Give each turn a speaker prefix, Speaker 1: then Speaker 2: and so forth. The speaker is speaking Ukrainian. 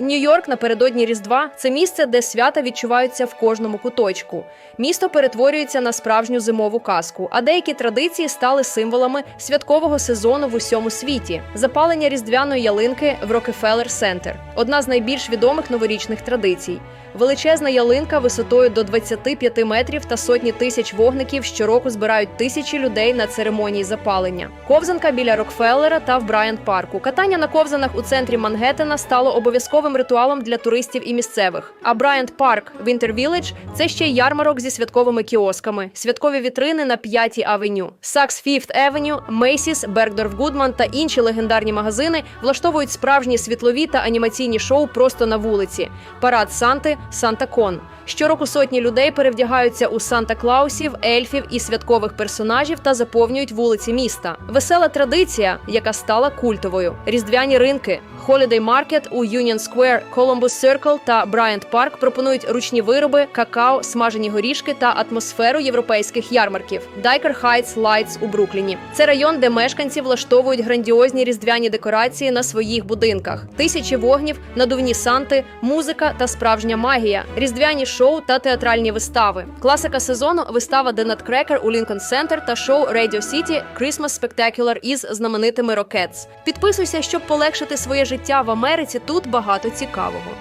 Speaker 1: Нью-Йорк напередодні Різдва це місце, де свята відчуваються в кожному куточку. Місто перетворюється на справжню зимову казку, а деякі традиції стали символами святкового сезону в усьому світі. Запалення різдвяної ялинки в Рокефеллер Центр одна з найбільш відомих новорічних традицій. Величезна ялинка висотою до 25 метрів та сотні тисяч вогників щороку збирають тисячі людей на церемонії запалення. Ковзанка біля Рокфеллера та в Брайант парку. Катання на ковзанах у центрі Мангеттена стало обов'язковим ритуалом для туристів і місцевих. А Брайант Парк Winter Village – це ще ярмарок зі святковими кіосками, святкові вітрини на 5-й авеню. Saks Fifth Avenue, Macy's, Bergdorf Goodman та інші легендарні магазини влаштовують справжні світлові та анімаційні шоу просто на вулиці. Парад Санти Санта Кон. Щороку сотні людей перевдягаються у Санта Клаусів, ельфів і святкових персонажів та заповнюють вулиці міста. Весела традиція, яка стала культовою. Різдвяні ринки. Holiday Market у Union Square, Columbus Circle та Bryant Park пропонують ручні вироби, какао, смажені горішки та атмосферу європейських ярмарків. Дайкер Heights Lights у Брукліні. Це район, де мешканці влаштовують грандіозні різдвяні декорації на своїх будинках. Тисячі вогнів, надувні санти, музика та справжня магія, різдвяні шоу та театральні вистави. Класика сезону вистава The Nutcracker у Lincoln Center та шоу Radio City Christmas Spectacular із знаменитими Rockettes. Підписуйся, щоб полегшити своє життя в Америці. Тут багато цікавого.